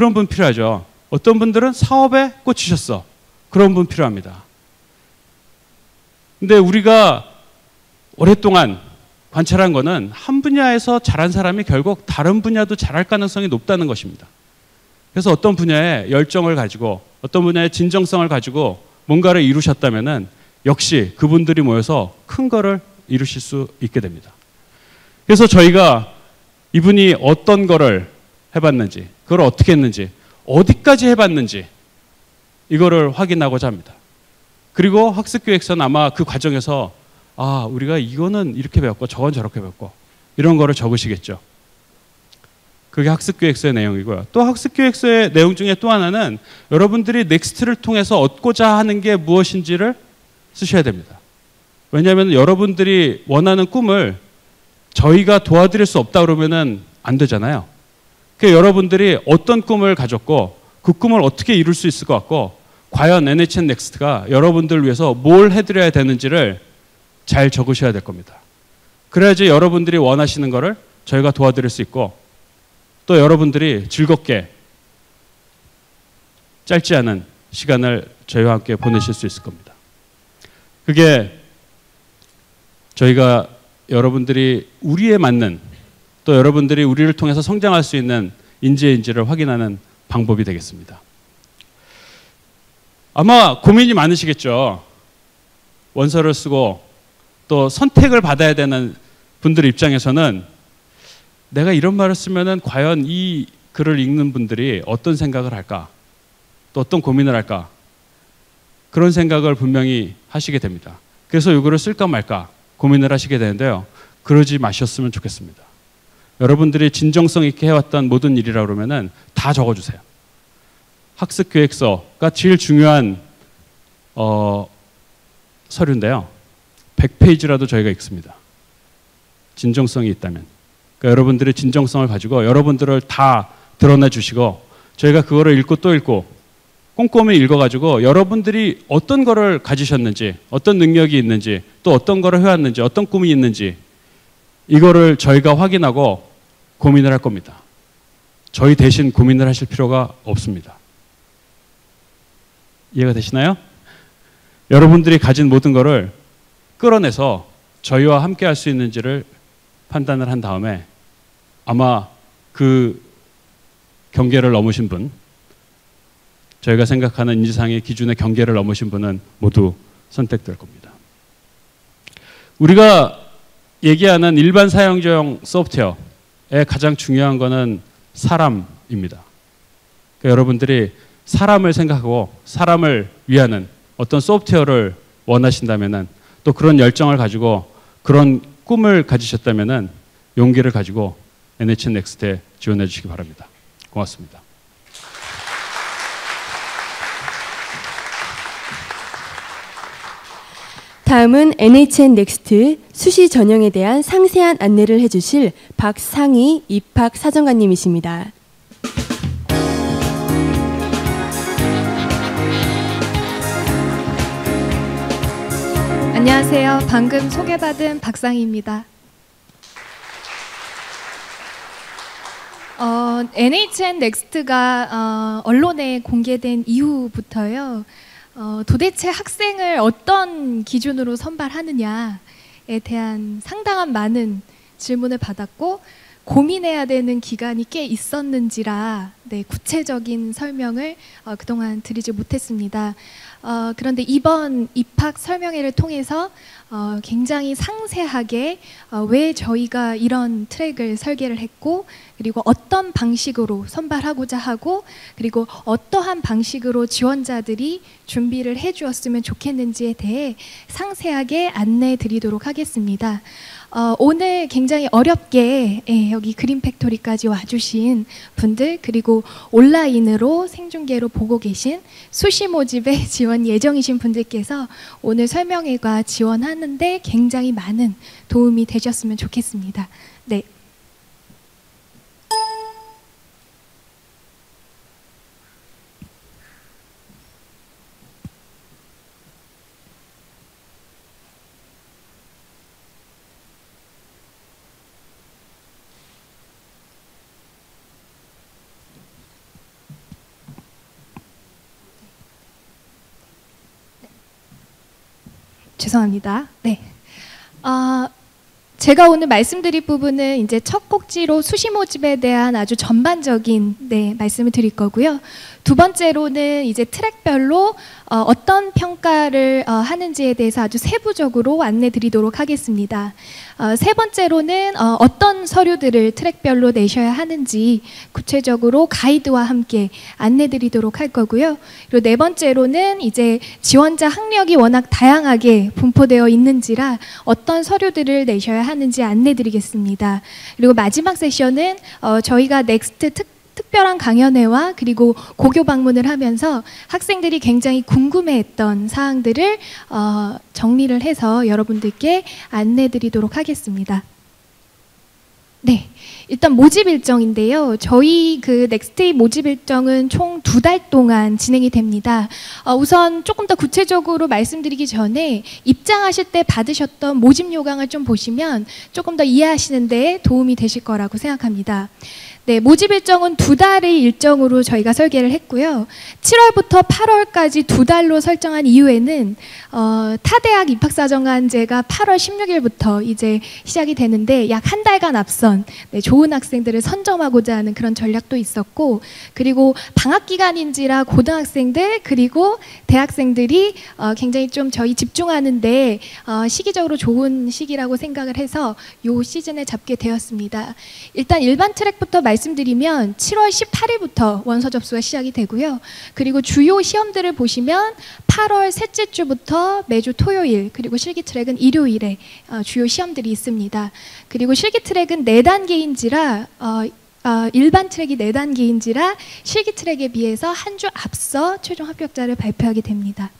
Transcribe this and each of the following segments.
그런 분 필요하죠. 어떤 분들은 사업에 꽂히셨어. 그런 분 필요합니다. 근데 우리가 오랫동안 관찰한 거는 한 분야에서 잘한 사람이 결국 다른 분야도 잘할 가능성이 높다는 것입니다. 그래서 어떤 분야에 열정을 가지고 어떤 분야에 진정성을 가지고 뭔가를 이루셨다면은 역시 그분들이 모여서 큰 거를 이루실 수 있게 됩니다. 그래서 저희가 이분이 어떤 거를 해봤는지, 그걸 어떻게 했는지, 어디까지 해봤는지, 이거를 확인하고자 합니다. 그리고 학습교육서는 아마 그 과정에서 아, 우리가 이거는 이렇게 배웠고 저건 저렇게 배웠고 이런 거를 적으시겠죠. 그게 학습교육서의 내용이고요. 또 학습교육서의 내용 중에 또 하나는 여러분들이 넥스트를 통해서 얻고자 하는 게 무엇인지를 쓰셔야 됩니다. 왜냐하면 여러분들이 원하는 꿈을 저희가 도와드릴 수 없다 그러면은 안 되잖아요. 그 여러분들이 어떤 꿈을 가졌고 그 꿈을 어떻게 이룰 수 있을 것 같고 과연 NHN 넥스트가 여러분들을 위해서 뭘 해드려야 되는지를 잘 적으셔야 될 겁니다. 그래야지 여러분들이 원하시는 것을 저희가 도와드릴 수 있고 또 여러분들이 즐겁게 짧지 않은 시간을 저희와 함께 보내실 수 있을 겁니다. 그게 저희가 여러분들이 우리에 맞는 또 여러분들이 우리를 통해서 성장할 수 있는 인재인지를 확인하는 방법이 되겠습니다. 아마 고민이 많으시겠죠. 원서를 쓰고 또 선택을 받아야 되는 분들 입장에서는 내가 이런 말을 쓰면은 과연 이 글을 읽는 분들이 어떤 생각을 할까? 또 어떤 고민을 할까? 그런 생각을 분명히 하시게 됩니다. 그래서 이거를 쓸까 말까 고민을 하시게 되는데요. 그러지 마셨으면 좋겠습니다. 여러분들이 진정성 있게 해왔던 모든 일이라 그러면은 다 적어주세요. 학습 계획서가 제일 중요한 어, 서류인데요. 100페이지라도 저희가 읽습니다. 진정성이 있다면. 그러니까 여러분들의 진정성을 가지고 여러분들을 다 드러내 주시고 저희가 그거를 읽고 또 읽고 꼼꼼히 읽어가지고 여러분들이 어떤 거를 가지셨는지 어떤 능력이 있는지 또 어떤 거를 해왔는지 어떤 꿈이 있는지 이거를 저희가 확인하고 고민을 할 겁니다. 저희 대신 고민을 하실 필요가 없습니다. 이해가 되시나요? 여러분들이 가진 모든 것을 끌어내서 저희와 함께 할 수 있는지를 판단을 한 다음에 아마 그 경계를 넘으신 분, 저희가 생각하는 인지상의 기준의 경계를 넘으신 분은 모두 선택될 겁니다. 우리가 얘기하는 일반 사용자용 소프트웨어의 가장 중요한 것은 사람입니다. 그러니까 여러분들이 사람을 생각하고 사람을 위하는 어떤 소프트웨어를 원하신다면은 또 그런 열정을 가지고 그런 꿈을 가지셨다면은 용기를 가지고 NHN 넥스트에 지원해 주시기 바랍니다. 고맙습니다. 다음은 NHN 넥스트 수시 전형에 대한 상세한 안내를 해주실 박상희 입학 사정관님이십니다. 안녕하세요. 방금 소개받은 박상희입니다. 어, NHN 넥스트가 어, 언론에 공개된 이후부터요. 어, 도대체 학생을 어떤 기준으로 선발하느냐에 대한 상당한 많은 질문을 받았고 고민해야 되는 기간이 꽤 있었는지라 네, 구체적인 설명을 어, 그동안 드리지 못했습니다. 어, 그런데 이번 입학 설명회를 통해서 어, 굉장히 상세하게 어, 왜 저희가 이런 트랙을 설계를 했고 그리고 어떤 방식으로 선발하고자 하고 그리고 어떠한 방식으로 지원자들이 준비를 해주었으면 좋겠는지에 대해 상세하게 안내 드리도록 하겠습니다. 어, 오늘 굉장히 어렵게 예, 여기 그린 팩토리까지 와주신 분들 그리고 온라인으로 생중계로 보고 계신 수시 모집에 지원 예정이신 분들께서 오늘 설명회가 지원하는데 굉장히 많은 도움이 되셨으면 좋겠습니다. 네. 죄송합니다. 네. 아, 제가 오늘 말씀드릴 부분은 이제 첫 꼭지로 수시 모집에 대한 아주 전반적인 네, 말씀을 드릴 거고요. 두 번째로는 이제 트랙별로 어, 어떤 평가를 어, 하는지에 대해서 아주 세부적으로 안내 드리도록 하겠습니다. 어, 세 번째로는 어, 어떤 서류들을 트랙별로 내셔야 하는지 구체적으로 가이드와 함께 안내 드리도록 할 거고요. 그리고 네 번째로는 이제 지원자 학력이 워낙 다양하게 분포되어 있는지라 어떤 서류들을 내셔야 하는지 안내 드리겠습니다. 그리고 마지막 세션은 어, 저희가 넥스트 특 특별한 강연회와 그리고 고교 방문을 하면서 학생들이 굉장히 궁금해했던 사항들을 어, 정리를 해서 여러분들께 안내드리도록 하겠습니다. 네. 일단 모집 일정인데요. 저희 그 넥스트의 모집 일정은 총 두 달 동안 진행이 됩니다. 어, 우선 조금 더 구체적으로 말씀드리기 전에 입장하실 때 받으셨던 모집 요강을 좀 보시면 조금 더 이해하시는 데 도움이 되실 거라고 생각합니다. 네, 모집 일정은 두 달의 일정으로 저희가 설계를 했고요. 7월부터 8월까지 두 달로 설정한 이후에는 어, 타대학 입학사정관제가 8월 16일부터 이제 시작이 되는데 약 한 달간 앞선 네, 좋은 학생들을 선점하고자 하는 그런 전략도 있었고 그리고 방학 기간인지라 고등학생들 그리고 대학생들이 어, 굉장히 좀 저희 집중하는데 어, 시기적으로 좋은 시기라고 생각을 해서 요 시즌에 잡게 되었습니다. 일단 일반 트랙부터 말씀드리면 7월 18일부터 원서 접수가 시작이 되고요. 그리고 주요 시험들을 보시면 8월 셋째 주부터 매주 토요일 그리고 실기 트랙은 일요일에 어, 주요 시험들이 있습니다. 그리고 실기 트랙은 네 단계 인지라 어, 어, 일반 트랙이 네 단계인지라 실기 트랙에 비해서 한 주 앞서 최종 합격자를 발표하게 됩니다.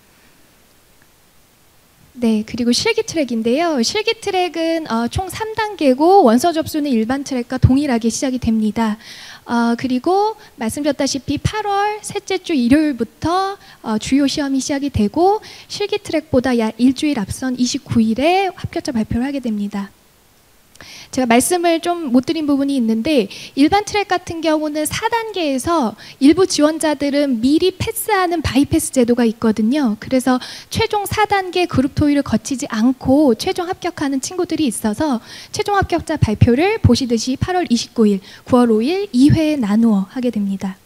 네, 그리고 실기 트랙인데요. 실기 트랙은 어, 총 3단계고 원서 접수는 일반 트랙과 동일하게 시작이 됩니다. 어, 그리고 말씀드렸다시피 8월 셋째 주 일요일부터 어, 주요 시험이 시작이 되고 실기 트랙보다 약 일주일 앞선 29일에 합격자 발표를 하게 됩니다. 제가 말씀을 좀 못 드린 부분이 있는데 일반 트랙 같은 경우는 4단계에서 일부 지원자들은 미리 패스하는 바이패스 제도가 있거든요. 그래서 최종 4단계 그룹 토의를 거치지 않고 최종 합격하는 친구들이 있어서 최종 합격자 발표를 보시듯이 8월 29일, 9월 5일 2회에 나누어 하게 됩니다.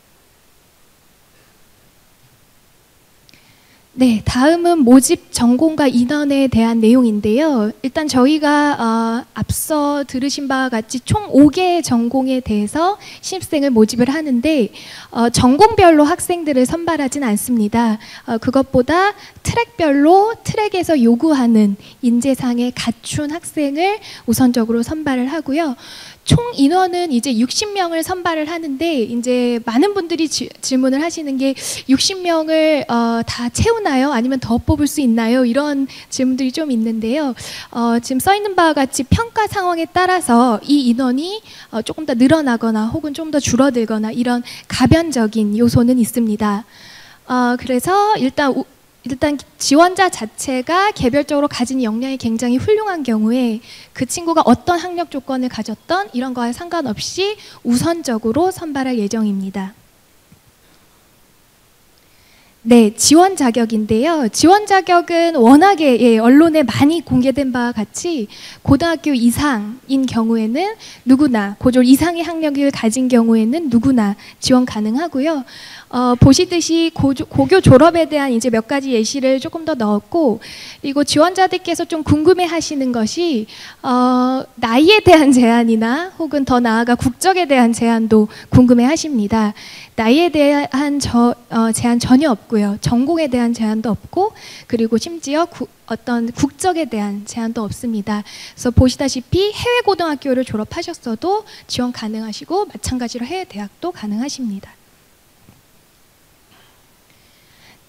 네, 다음은 모집 전공과 인원에 대한 내용인데요. 일단 저희가 어, 앞서 들으신 바와 같이 총 5개의 전공에 대해서 신입생을 모집을 하는데 어, 전공별로 학생들을 선발하진 않습니다. 어, 그것보다 트랙별로 트랙에서 요구하는 인재상에 갖춘 학생을 우선적으로 선발을 하고요. 총 인원은 이제 60명을 선발을 하는데 이제 많은 분들이 지, 질문을 하시는 게 60명을 어, 다 채우 나요? 아니면 더 뽑을 수 있나요? 이런 질문들이 좀 있는데요. 어, 지금 써 있는 바와 같이 평가 상황에 따라서 이 인원이 어, 조금 더 늘어나거나 혹은 좀 더 줄어들거나 이런 가변적인 요소는 있습니다. 어, 그래서 일단 우, 일단 지원자 자체가 개별적으로 가진 역량이 굉장히 훌륭한 경우에 그 친구가 어떤 학력 조건을 가졌던 이런 거와 상관없이 우선적으로 선발할 예정입니다. 네, 지원 자격인데요. 지원 자격은 워낙에 예, 언론에 많이 공개된 바와 같이 고등학교 이상인 경우에는 누구나 고졸 이상의 학력을 가진 경우에는 누구나 지원 가능하고요. 어, 보시듯이 고, 고교 졸업에 대한 이제 몇 가지 예시를 조금 더 넣었고 그리고 지원자들께서 좀 궁금해하시는 것이 어, 나이에 대한 제한이나 혹은 더 나아가 국적에 대한 제한도 궁금해하십니다. 나이에 대한 저, 어, 제한 전혀 없고 요. 전공에 대한 제한도 없고 그리고 심지어 구, 어떤 국적에 대한 제한도 없습니다. 그래서 보시다시피 해외 고등학교를 졸업하셨어도 지원 가능하시고 마찬가지로 해외 대학도 가능하십니다.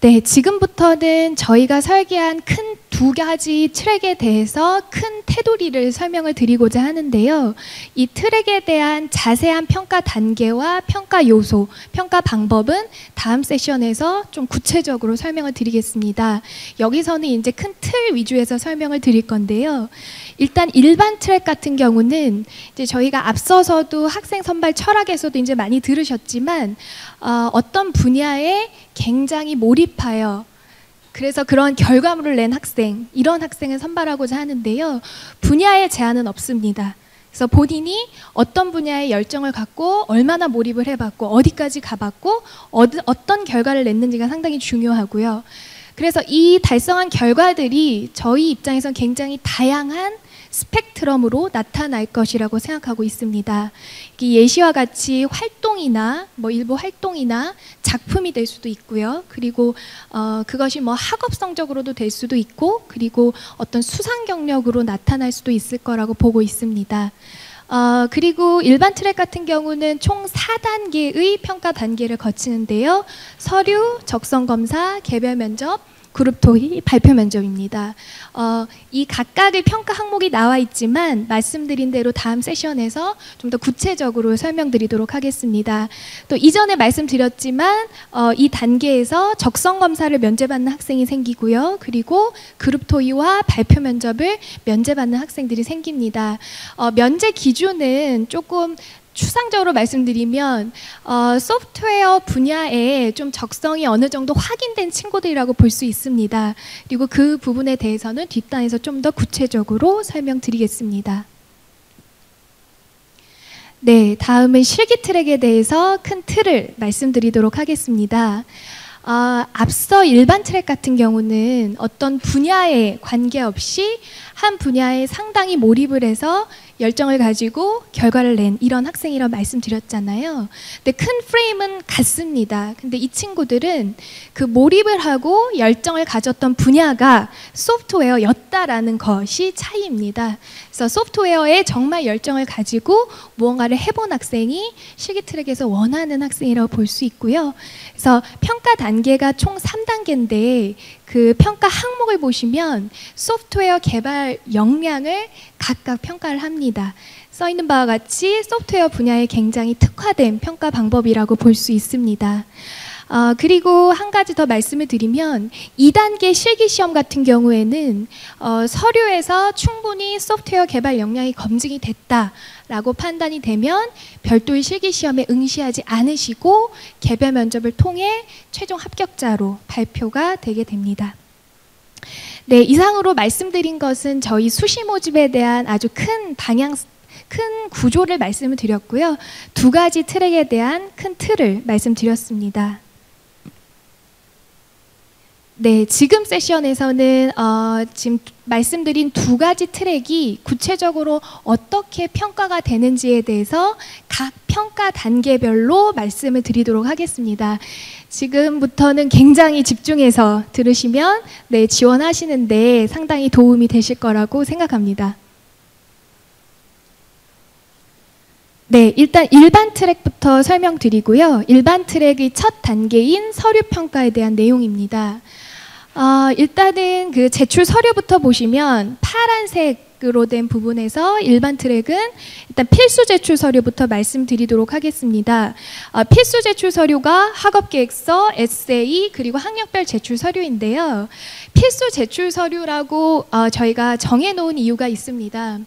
네, 지금부터는 저희가 설계한 큰 두 가지 트랙에 대해서 큰 테두리를 설명을 드리고자 하는데요. 이 트랙에 대한 자세한 평가 단계와 평가 요소, 평가 방법은 다음 세션에서 좀 구체적으로 설명을 드리겠습니다. 여기서는 이제 큰 틀 위주에서 설명을 드릴 건데요. 일단 일반 트랙 같은 경우는 이제 저희가 앞서서도 학생 선발 철학에서도 이제 많이 들으셨지만 어, 어떤 분야에 굉장히 몰입하여 그래서 그런 결과물을 낸 학생, 이런 학생을 선발하고자 하는데요. 분야에 제한은 없습니다. 그래서 본인이 어떤 분야에 열정을 갖고 얼마나 몰입을 해봤고 어디까지 가봤고 어떤 결과를 냈는지가 상당히 중요하고요. 그래서 이 달성한 결과들이 저희 입장에선 굉장히 다양한 스펙트럼으로 나타날 것이라고 생각하고 있습니다. 이 예시와 같이 활동이나 뭐 일부 활동이나 작품이 될 수도 있고요. 그리고 어, 그것이 뭐 학업 성적으로도 될 수도 있고, 그리고 어떤 수상 경력으로 나타날 수도 있을 거라고 보고 있습니다. 어, 그리고 일반 트랙 같은 경우는 총 4단계의 평가 단계를 거치는데요. 서류, 적성 검사, 개별 면접, 그룹 토의, 발표 면접입니다. 어, 이 각각의 평가 항목이 나와 있지만 말씀드린 대로 다음 세션에서 좀 더 구체적으로 설명드리도록 하겠습니다. 또 이전에 말씀드렸지만 어, 이 단계에서 적성 검사를 면제받는 학생이 생기고요. 그리고 그룹 토의와 발표 면접을 면제받는 학생들이 생깁니다. 어, 면제 기준은 조금 추상적으로 말씀드리면 어, 소프트웨어 분야에 좀 적성이 어느 정도 확인된 친구들이라고 볼 수 있습니다. 그리고 그 부분에 대해서는 뒷단에서 좀 더 구체적으로 설명드리겠습니다. 네, 다음은 실기 트랙에 대해서 큰 틀을 말씀드리도록 하겠습니다. 어, 앞서 일반 트랙 같은 경우는 어떤 분야에 관계없이 한 분야에 상당히 몰입을 해서 열정을 가지고 결과를 낸 이런 학생이라고 말씀드렸잖아요. 근데 큰 프레임은 같습니다. 근데 이 친구들은 그 몰입을 하고 열정을 가졌던 분야가 소프트웨어였다라는 것이 차이입니다. 그래서 소프트웨어에 정말 열정을 가지고 무언가를 해본 학생이 실기 트랙에서 원하는 학생이라고 볼 수 있고요. 그래서 평가 단계가 총 3단계인데 그 평가 항목을 보시면 소프트웨어 개발 역량을 각각 평가를 합니다. 써 있는 바와 같이 소프트웨어 분야에 굉장히 특화된 평가 방법이라고 볼 수 있습니다. 어, 그리고 한 가지 더 말씀을 드리면 2단계 실기 시험 같은 경우에는 어, 서류에서 충분히 소프트웨어 개발 역량이 검증이 됐다라고 판단이 되면 별도의 실기 시험에 응시하지 않으시고 개별 면접을 통해 최종 합격자로 발표가 되게 됩니다. 네, 이상으로 말씀드린 것은 저희 수시 모집에 대한 아주 큰 방향 큰 구조를 말씀을 드렸고요. 두 가지 트랙에 대한 큰 틀을 말씀드렸습니다. 네, 지금 세션에서는 어, 지금 말씀드린 두 가지 트랙이 구체적으로 어떻게 평가가 되는지에 대해서 각 평가 단계별로 말씀을 드리도록 하겠습니다. 지금부터는 굉장히 집중해서 들으시면 네, 지원하시는데 상당히 도움이 되실 거라고 생각합니다. 네, 일단 일반 트랙부터 설명드리고요. 일반 트랙의 첫 단계인 서류 평가에 대한 내용입니다. 어, 일단은 그 제출 서류부터 보시면 파란색으로 된 부분에서 일반 트랙은 일단 필수 제출 서류부터 말씀드리도록 하겠습니다. 어, 필수 제출 서류가 학업 계획서, 에세이 그리고 학력별 제출 서류인데요. 필수 제출 서류라고 어, 저희가 정해놓은 이유가 있습니다.